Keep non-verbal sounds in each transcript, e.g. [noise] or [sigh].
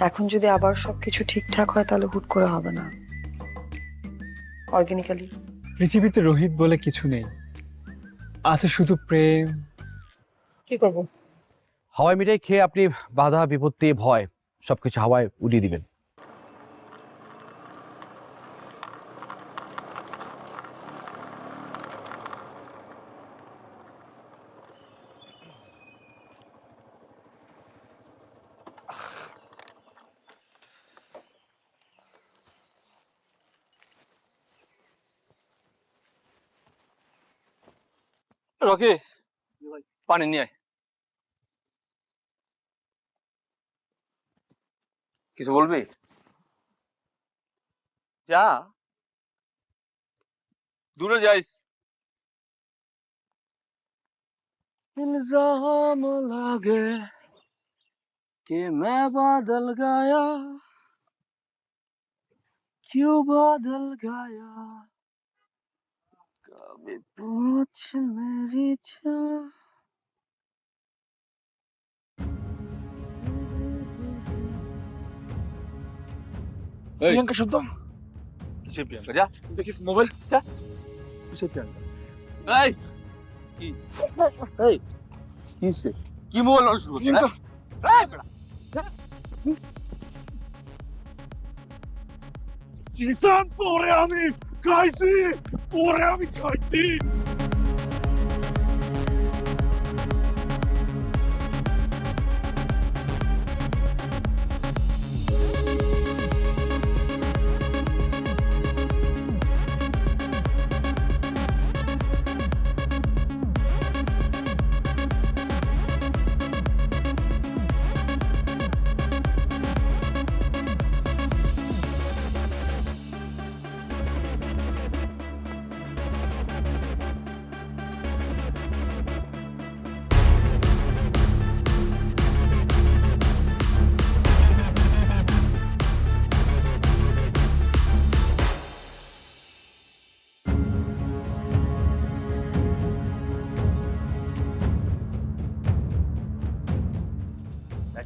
এখন যদি আবার সব কিছু ঠিকঠাক হয় তাহলে হুট করে হবে না। অর্গানিক্যালি পৃথিবীতে রোহিত বলে কিছু নেই। আছে শুধু প্রেম। কি করব? হাওয়াই মিঠাই খেয়ে আপনি বাধা বিপত্তি ভয় সবকিছু হাওয়ায় উড়িয়ে দিবেন। রকি পানি নিয়ে আয় কিছু বলবি যা দূরে যাইস इल्जाम लागे कि मैं बादल गया क्यों बादल गया তবে পৌঁছ মেরি প্রিয়াঙ্কা শব্দ। কিসের প্রিয়াঙ্কা? যা দেখিস মোবাইল যা কিসের প্রিয়াঙ্কা? এই কি? কিসে? প্রিয়াঙ্কা। হ্যাঁ? এই আমি খাইছি তোরে আমি খাইছি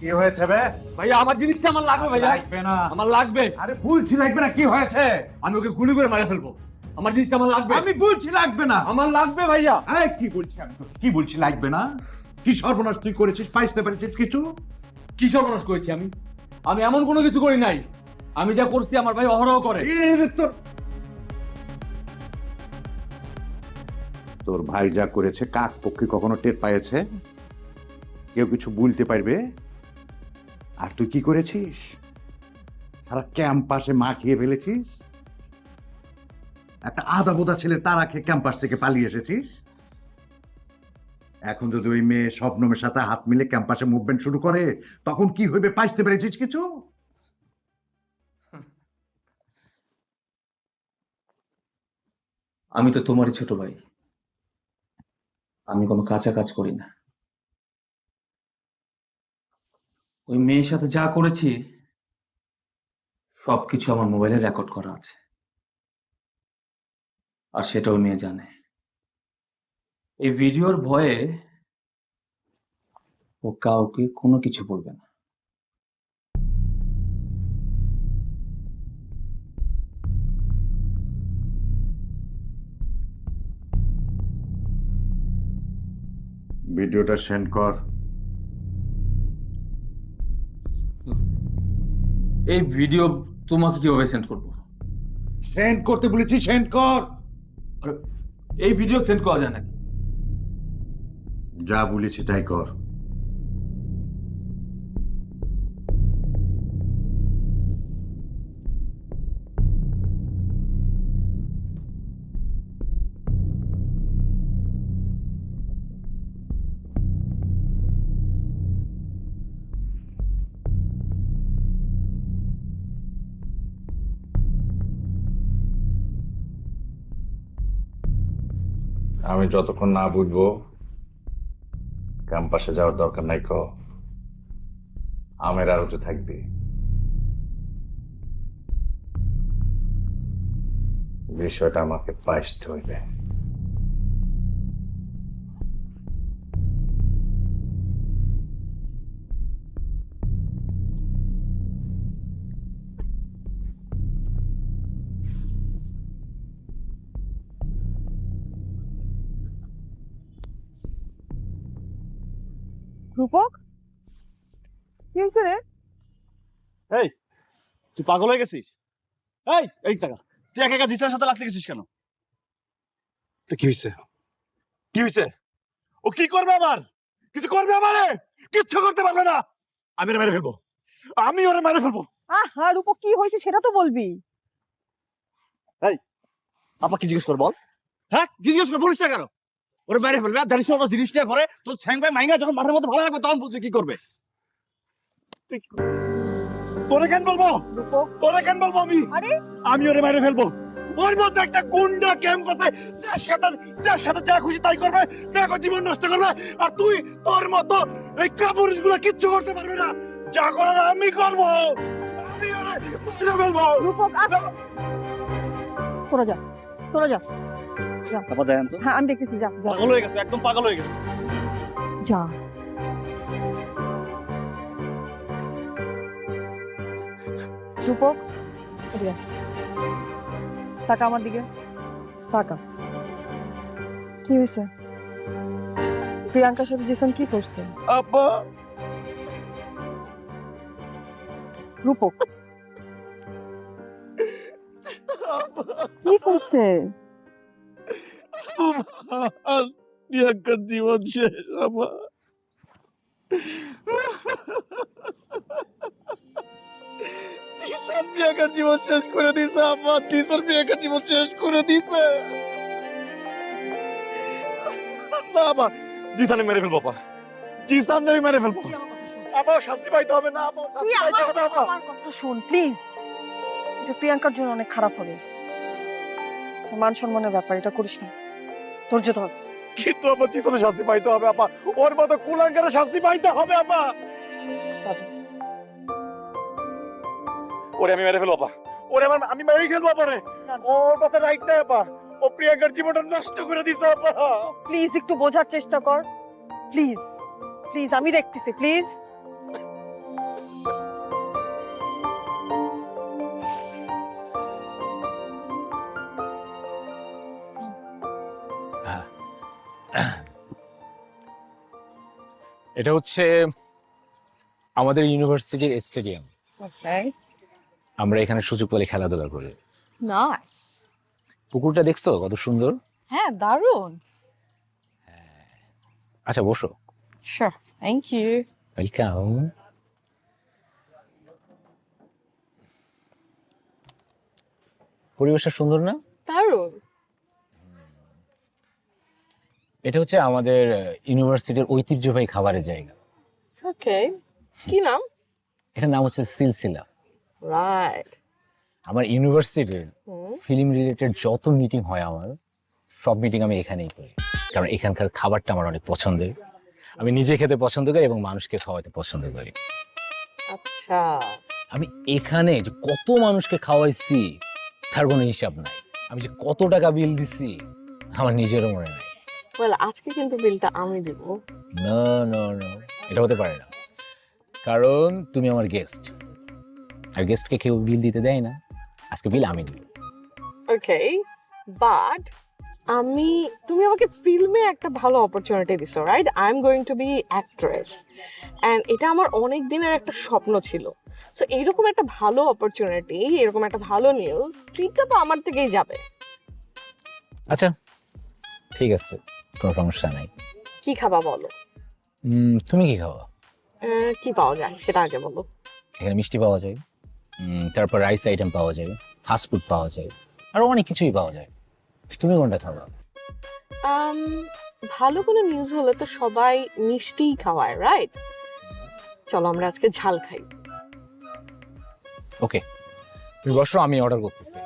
কি হয়েছে বে? ভাইয়া আমার জিনিসটা আমার লাগবে ভাইয়া। লাগবে না। আমার লাগবে। আরে বলছি লাগবে না কি হয়েছে? আমি ওকে গুলি করে মারা ফেলব। আমার জিনিসটা আমার লাগবে। আমি বলছি লাগবে না। আমার লাগবে ভাইয়া। আরে কি বলছি আমি তোকে? কি বলছি লাগবে না? কি সর্বনাশ তুই করেছিস? পাইতে পেরেছিস কিছু? কি সর্বনাশ করেছি আমি? আমি এমন কোনো কিছু করি নাই। আমি যা করছি আমার ভাই অহরহ করে। এর তোর তোর ভাই যা করেছে কাক পক্ষে কখনো টের পাইছে কেউ কিছু বলতে পারবে? আর তুই কি করেছিস? সারা ক্যাম্পাসে মা খেয়ে ফেলেছিস? একটা আদা বোদা ছেলে তারা খেয়ে ক্যাম্পাস থেকে পালিয়ে এসেছিস? এখন যদি ওই মেয়ে শবনমের সাথে হাত মিলে ক্যাম্পাসে মুভমেন্ট শুরু করে, তখন কি হইবে পাইতে পেরেছিস কিছু? আমি তো তোমারই ছোট ভাই। আমি কোনো কাঁচা কাজ করি না। ওই মেয়ের সাথে যা করেছি, সবকিছু আমার মোবাইলে রেকর্ড করা আছে। আর সেটা ওই মেয়ে জানে। এই ভিডিওর ভয়ে ও কাউকে কোনো কিছু বলবে না। ভিডিওটা সেন্ড কর। এই ভিডিও তোমাকে কীভাবে সেন্ড করব? সেন্ড করতে বলেছি সেন্ড কর। এই ভিডিও সেন্ড করা যায় নাকি? যা বলেছি তাই কর। আমি যতক্ষণ না বুঝব, ক্যাম্পাসে যাওয়ার দরকার নাই ক, আমের আরতে থাকবে। বিষয়টা আমাকে পাইতে হইবে। রূপক? কি হয়েছে রে? এই তুই পাগল হয়ে গেছিস? এই এই টাকা তুই একা একা জিসার সাথে লাগতে গেছিস কেন? তো কি হয়েছে কি হয়েছে ও কি করবে আবার? কিছু করবে আমারে? কিচ্ছু করতে পারবে না। আমি ওরে মেরে ফেলব। আমি ওরে মেরে ফেলব। আহ রূপক কি হয়েছে সেটা তো বলবি। আপা কি জিজ্ঞেস কর বল? হ্যাঁ কি জিজ্ঞেস কর বলিস না কেন? ওরে মেরে ফেলবে আর জানিস ওরা জিনিস নিয়ে ঘরে তোর ছ্যাং ভাই মাইঙ্গা যখন মাঠের মধ্যে ভালো লাগবে তখন বুঝবি কি করবে? তোরে কেন বলব? তোরে কেন বলব আমি? আমি ওরে মেরে ফেলব। ওর মধ্যে একটা গুন্ডা ক্যাম্প আছে যার সাথে যার সাথে যা খুশি তাই করবে দেখো জীবন নষ্ট করবে আর তুই তোর মতো এই কাপুরুষগুলো কিচ্ছু করতে পারবে না। যা করার আমি করব। আমি ওরে ফেলব। রূপক আস তোরা যা তোরা যা। তারপর দেখেন তো। হ্যাঁ আমি দেখতেছি যা যা পাগল হয়ে গেছে একদম পাগল হয়ে গেছে। যা এদিকে তাকা আমার দিকে। তাকা। কি হয়েছে প্রিয়াঙ্কার সাথে জিসান কি করছে? আপা রূপক। কি করছে? প্রিয়াঙ্কার জীবন শেষ আমার। জিসান প্রিয়াঙ্কার জীবন শেষ করে দিছে আমার জিসান প্রিয়াঙ্কার জীবন শেষ করে দিছে না আমার জিসানে মেরে ফেলব পা জিসান মেরে ফেলব। আমার শাস্তি পাইতে হবে না আমার শাস্তি পাইতে হবে আমার কথা শোন প্লিজ এটা প্রিয়াঙ্কার জন্য অনেক খারাপ হবে। মান সম্মানের ব্যাপার এটা করিস না। ধৈর্য ধর। কিন্তু আমার জিসানে শাস্তি পাইতে হবে আপা। ওর মতো কুলাঙ্কারের শাস্তি পাইতে হবে আপা। ওরে আমি মেরে ফেলব আপা। ওরে আমার আমি মেরে ফেলব আপা রে। ওর কথা রাইট না আপা। ও প্রিয়াঙ্কার জীবনটা নষ্ট করে দিছে আপা। প্লিজ একটু বোঝার চেষ্টা কর। প্লিজ প্লিজ আমি দেখতেছি প্লিজ এটা হচ্ছে আমাদের ইউনিভার্সিটির স্টেডিয়াম. আমরা এখানে সুযোগ পেলে খেলাধুলা করি। Nice. পুকুরটা দেখছ? কত সুন্দর। হ্যাঁ দারুণ। আচ্ছা বসো. Thank you. ওয়েলকাম পরিবেশটা সুন্দর না? দারুণ। এটা হচ্ছে আমাদের ইউনিভার্সিটির ঐতিহ্যবাহী খাবারের জায়গা। ওকে কি নাম? এটার নাম হচ্ছে সিলসিলা। রাইট আমার ইউনিভার্সিটির ফিল্ম রিলেটেড যত মিটিং হয় আমার সব মিটিং আমি এখানেই করি। কারণ এখানকার খাবারটা আমার অনেক পছন্দের। আমি নিজে খেতে পছন্দ করি এবং মানুষকে খাওয়াতে পছন্দ করি। আচ্ছা। আমি এখানে যে কত মানুষকে খাওয়াইছি তার কোনো হিসাব নাই। আমি যে কত টাকা বিল দিছি আমার নিজেরও মনে নাই। ওয়েল আজকে কিন্তু বিলটা আমি দিব। না না না এটা হতে পারে না। কারণ তুমি আমার গেস্ট আর গেস্টকে কেউ বিল দিতে দেয় না। আজকে বিল আমি দিব ওকে বাট আমি তুমি আমাকে ফিল্মে একটা ভালো অপরচুনিটি দিছো right I am going to be actress and এটা আমার অনেক দিনের একটা স্বপ্ন ছিল। সো এইরকম একটা ভালো অপরচুনিটি এরকম একটা ভালো নিউজ ট্রিটটা তো আমার থেকেই যাবে। আচ্ছা ঠিক আছে। কোনো সমস্যা নাই। কি খাবা বলো? উম, তুমি কি খাওয়া আহ, কি পাওয়া যায়? সেটা আগে বলো। এখানে মিষ্টি পাওয়া যায় উম, তারপর রাইস আইটেম পাওয়া যায় ফাস্ট ফুড পাওয়া যায় আরও অনেক কিছুই পাওয়া যায়। তুমি কোনটা খাওয়া আম, ভালো কোনো নিউজ হলে তো সবাই মিষ্টিই খাওয়ায় রাইট চলো আমরা আজকে ঝাল খাই। ওকে তুমি বসো আমি অর্ডার করতেছি।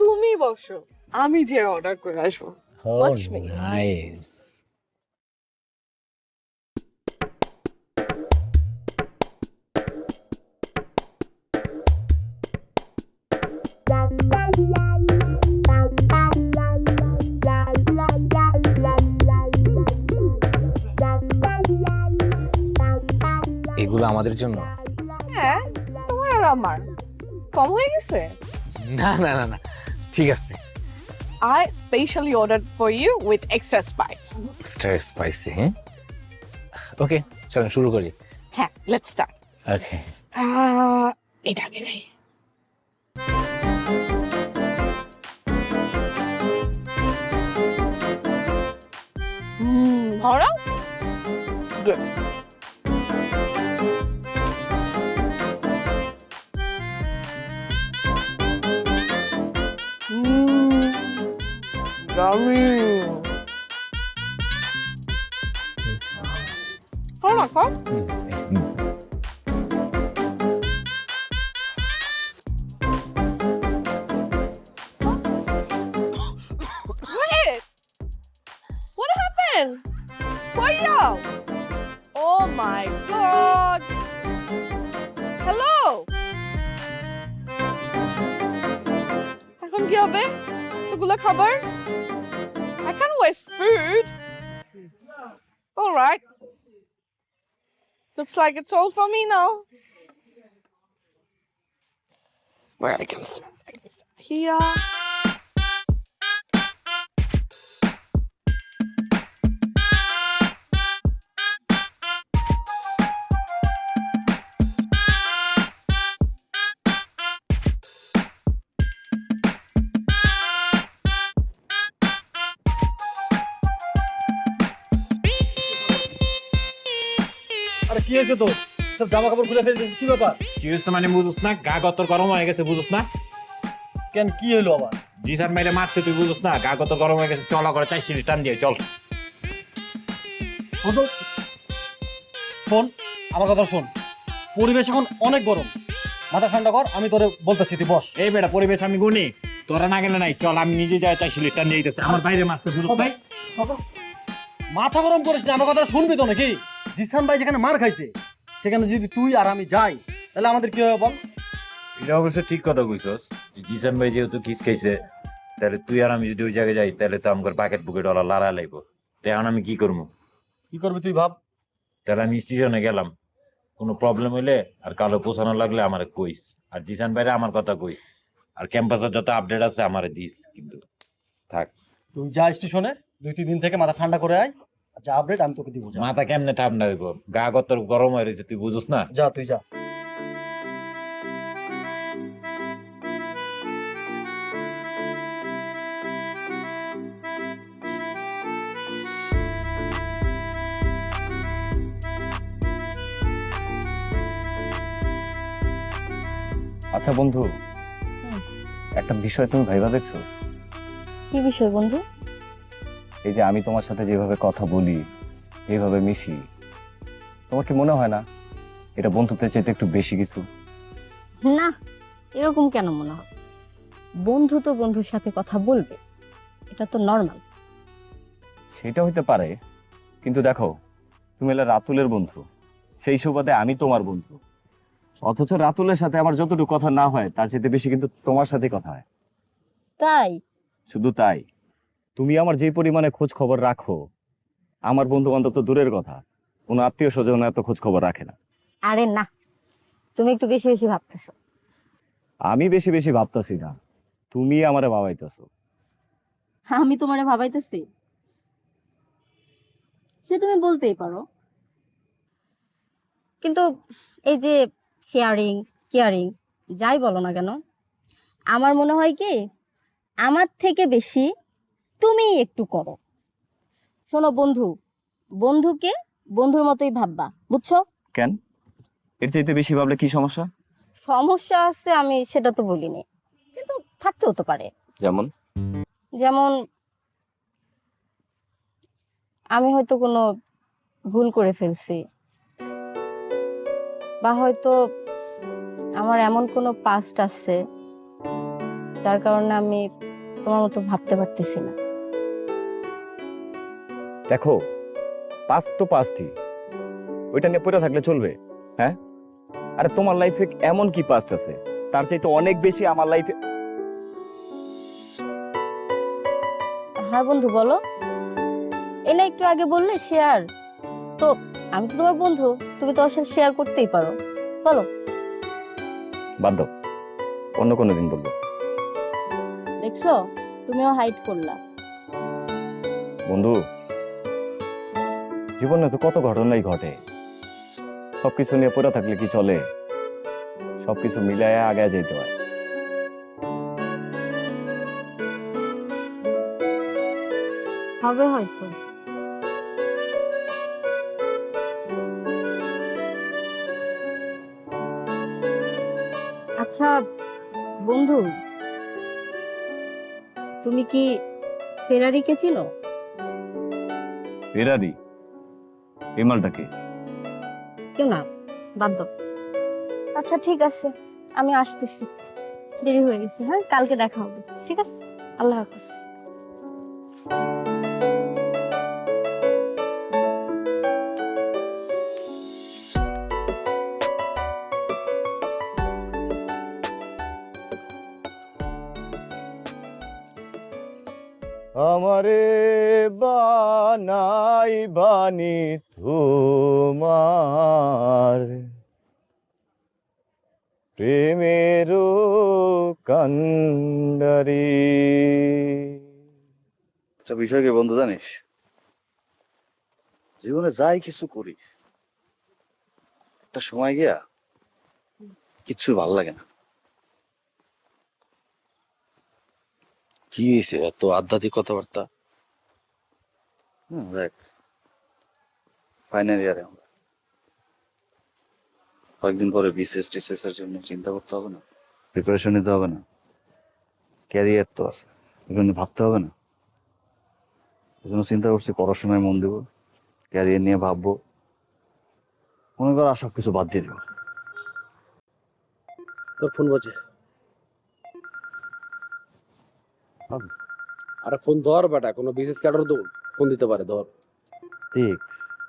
তুমি বসো আমি যে অর্ডার করে আসব। Watch me. নাইস এগুলো আমাদের জন্য? হ্যাঁ তোমার আর আমার। কম হয়ে গেছে? না না না না। ঠিক আছে। I specially ordered for you with extra spice. Extra spicy হ্যাঁ ওকে চলুন শুরু করি হ্যাঁ let's start. ওকে আহ, এটা আগে খাই হুম ভালো গুড Yummy. ভালো না Looks like it's all for me now. Where I can start. I can here. তোর সব জামা কাপড় খুলে ফেলছিস কি ব্যাপার? কি হয়েছে মানে বুঝুস না গা গতর গরম হয়ে গেছে বুঝুস না? কেন কি হলো আবার? জি স্যার মেরে মারছে তুই বুঝুস না গা গতর গরম হয়ে গেছে চলা করে চাই সিঁড়ি টান দিয়ে চল। শোন আমার কথা শোন। পরিবেশ এখন অনেক গরম। মাথা ঠান্ডা কর আমি তোরে বলতেছি তুই বস। এই বেটা পরিবেশ আমি গুনি। তোরা না গেলে নাই চল আমি নিজে যাই চাই সিঁড়ি টান দিয়ে দিতেছে। আমার বাইরে বুঝুস ভাই মাথা গরম করিস না আমার কথা শুনবি তো নাকি? জিসান ভাই যেখানে মার খাইছে সেখানে যদি তুই আর আমি যাই তাহলে আমাদের কি হবে বল? এটা অবশ্য ঠিক কথা কইছস। জিসান ভাই যেহেতু কিস খাইছে তাহলে তুই আর আমি যদি ওই জায়গায় যাই তাহলে তো আমার বাকেট বুকে ডলার লড়া লাগব। এখন আমি কি করব? কি করবি তুই ভাব। তাহলে আমি স্টেশনে গেলাম। কোনো প্রবলেম হইলে আর কালো পোষানো লাগলে আমার কইস। আর জিসান ভাইরে আমার কথা কইস। আর ক্যাম্পাসের যত আপডেট আছে আমারে দিস কিন্তু। থাক। তুই যা স্টেশনে দুই তিন দিন থেকে মাথা ঠান্ডা করে আয়। যা আপডেট আমি তোকে দিব মাথা কেমনে ঠান্ডা হইব? গা গতর গরম হয়ে রয়েছে তুই বুঝস না? যা তুই যা। আচ্ছা বন্ধু একটা বিষয় তুমি ভাইবা দেখছ? কি বিষয় বন্ধু? এই যে আমি তোমার সাথে যেভাবে কথা বলি এইভাবে মিশি তোমার কি মনে হয় না? এটা বন্ধুত্বের চাইতে একটু বেশি কিছু? না এরকম কেন মনে হয়? বন্ধু তো বন্ধুর সাথে কথা বলবে এটা তো নর্মাল সেটা হইতে পারে কিন্তু দেখো তুমি এলে রাতুলের বন্ধু সেই সুবাদে আমি তোমার বন্ধু। অথচ রাতুলের সাথে আমার যতটুকু কথা না হয় তার চাইতে বেশি কিন্তু তোমার সাথে কথা হয়। তাই? শুধু তাই। তুমি আমার যে পরিমাণে খোঁজ খবর রাখো আমার বন্ধু বান্ধব তো দূরের কথা কোনো আত্মীয় স্বজন এত খোঁজ খবর রাখে না। আরে না তুমি একটু বেশি বেশি ভাবতেছো। আমি বেশি বেশি ভাবতাছি না তুমি আমারে ভাবাইতেছো। আমি তোমারে ভাবাইতেছি? সে তুমি বলতেই পারো। কিন্তু এই যে শেয়ারিং কেয়ারিং যাই বলো না কেন আমার মনে হয় কি আমার থেকে বেশি তুমি একটু করো। শোনো বন্ধু বন্ধুকে বন্ধুর মতোই ভাববা বুঝছ? কেন? এর চাইতে বেশি ভাবলে কি সমস্যা? সমস্যা আছে আমি সেটা তো বলিনি কিন্তু থাকতেও তো পারে। যেমন? যেমন আমি হয়তো কোনো ভুল করে ফেলছি বা হয়তো আমার এমন কোনো পাস্ট আছে যার কারণে আমি তোমার মতো ভাবতে পারতেছি না। দেখো পাস তো পাসটি। ওইটা নিয়ে পড়ে থাকলে চলবে হ্যাঁ? আরে তোমার লাইফে এমন কি পাস্ট আছে? তার চাইতে অনেক বেশি আমার লাইফে হ্যাঁ বন্ধু বলো। এ না একটু আগে বললে শেয়ার তো আমি তো তোমার বন্ধু তুমি তো সাথে শেয়ার করতেই পারো। বলো। বাদ দাও। অন্য কোনো দিন বলব। দেখছ? তুমিও হাইট করলা। বন্ধু জীবনে তো কত ঘটনাই ঘটে। সবকিছু নিয়ে পড়ে থাকলে কি চলে? সবকিছু মিলাইয়া আগে যেতে হয়। হবে হয়তো। আচ্ছা বন্ধু তুমি কি ফেরারিকে চিনো? ফেরারি? এই মালটাকে কেউ না বাদ দাও। আচ্ছা ঠিক আছে আমি আসতেছি। দেরি হয়ে গেছে হ্যাঁ? কালকে দেখা হবে ঠিক আছে? আল্লাহ হাফিজ। আমারে বানাই বানি একটা বিষয় কি বন্ধু জানিস? জীবনে যাই কিছু করি একটা সময় গিয়া কিচ্ছু ভালো লাগে না। কি হয়েছে এত আধ্যাত্মিক কথাবার্তা? হুম দেখ ফাইনাল ইয়ারে আমরা। কয়েকদিন পরে বিসিএস টিসিএস এর জন্য চিন্তা করতে হবে না প্রিপারেশন নিতে হবে না ক্যারিয়ার তো আছে এগুলো ভাবতে হবে না। জন্য চিন্তা করছি পড়াশোনায় মন দেবো ক্যারিয়ার নিয়ে ভাববো। মনে কর আর সবকিছু বাদ দিয়ে দেবো। তোর ফোন বাজে। আরে ফোন ধর বেটা কোনো বিশেষ কাটার তো ফোন দিতে পারে ধর। ঠিক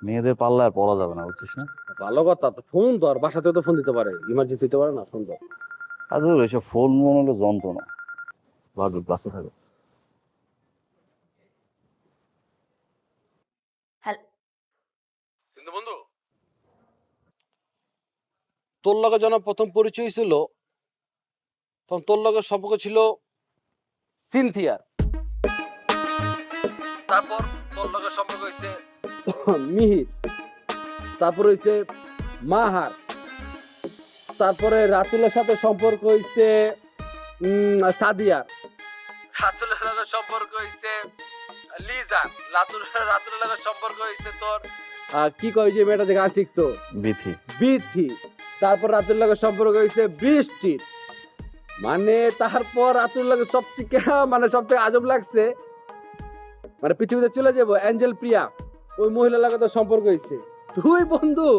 মেয়েদের পাল্লা আর পড়া যাবে না বুঝছিস না? ভালো কথা তো ফোন ধর বাসাতে তো ফোন দিতে পারে ইমার্জেন্সি দিতে পারে না ফোন ধর। আর ধর এসব ফোন মন হলো যন্ত্রণা। ভাবি ক্লাসে থাকো। তোর লগে যখন প্রথম পরিচয় ছিল তখন তোর লগে সম্পর্ক ছিল সিনথিয়ার তারপর তোর লগে সম্পর্ক হয়েছে [coughs] মিহির। তারপর হয়েছে মাহার। তারপরে রাতুলের সাথে সম্পর্ক হয়েছে উম, সাদিয়ার রাতুলের লগে সম্পর্ক হয়েছে লিজান রাতুলের রাতুলের লগে সম্পর্ক হয়েছে তোর কি কয় যে মেয়েটা যে গান শিখতো বিথি। বিথি। তারপর রাতুল লাগে সম্পর্ক হয়েছে বৃষ্টি। মানে তারপর রাতুল লাগে সবথেকে মানে সব থেকে আজব লাগছে মানে পৃথিবীতে চলে যাব অ্যাঞ্জেল প্রিয়া ওই মহিলার লাগে তো সম্পর্ক হয়েছে তুই বন্ধু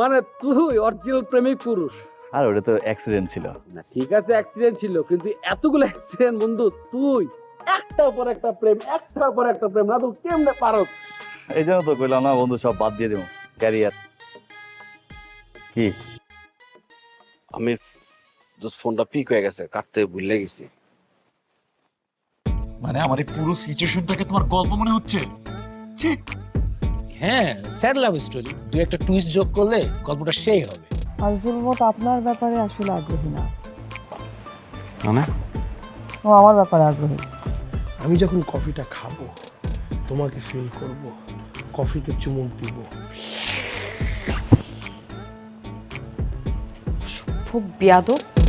মানে তুই অরিজিনাল প্রেমিক পুরুষ। আর ওটা তো অ্যাক্সিডেন্ট ছিল। না ঠিক আছে অ্যাক্সিডেন্ট ছিল কিন্তু এতগুলো অ্যাক্সিডেন্ট বন্ধু তুই একটার পর একটা প্রেম একটার পর একটা প্রেম না তো কেমনে পারো এই জন্য তো কইলাম না বন্ধু সব বাদ দিয়ে দেবো। ক্যারিয়ার কি? আমি ফোনটা পিক হয়ে গেছে কাটতে ভুলে গেছি। মানে আমার এই পুরো সিচুয়েশনটাকে তোমার গল্প মনে হচ্ছে? ছি! হ্যাঁ স্যাড লাভ স্টোরি দু একটা টুইস্ট যোগ করলে গল্পটা সেই হবে। আজুল মত আপনার ব্যাপারে আসলে আগ্রহী না। মানে? ও আমার ব্যাপারে আগ্রহী। আমি যখন কফিটা খাব তোমাকে ফিল করব কফিতে চুমুক দিব। খুব বিয়াদব